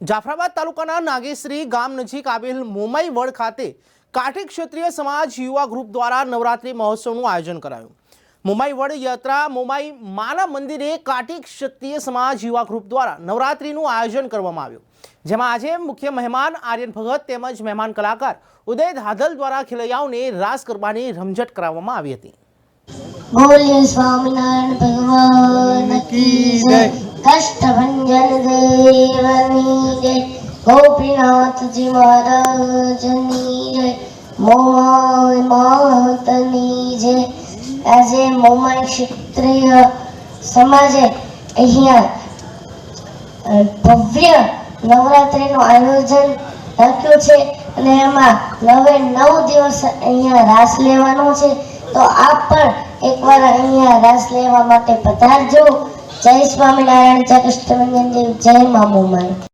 જાફરાબાદ તાલુકાના નાગેશ્રી ગામ નજીક આવેલ મોમાઈ વડ ખાતે કાઠી ક્ષત્રિય સમાજ યુવા ગ્રુપ દ્વારા નવરાત્રિ મહોત્સવનું આયોજન કરાયું. મોમાઈ વડ યાત્રા, મોમાઈ માના મંદિરે કાઠી ક્ષત્રિય સમાજ યુવા ગ્રુપ દ્વારા નવરાત્રિનું આયોજન કરવામાં આવ્યું. જેમાં આજે મુખ્ય મહેમાન આર્યન ભગત તેમજ મહેમાન કલાકાર ઉદય ધાધલ દ્વારા ખેલૈયાઓને રાસ ગરબાની રમઝટ કરાવવામાં આવી હતી. ભગવાન દેવની જય ગોપીનાથજી મહારાજની જય મોમાય જય આજે મોમાય ક્ષત્રિય સમાજે અહીંયા ભવ્ય નવરાત્રિનું આયોજન રાખ્યું છે અને એમાં નવે નવ દિવસ અહીંયા રાસ લેવાનો છે. તો આપ પણ એકવાર અહીંયા રાસ લેવા માટે પધારજો. જય સ્વામિનારાયણ જય કૃષ્ણવંદન દેવ જય મા મોમાઈ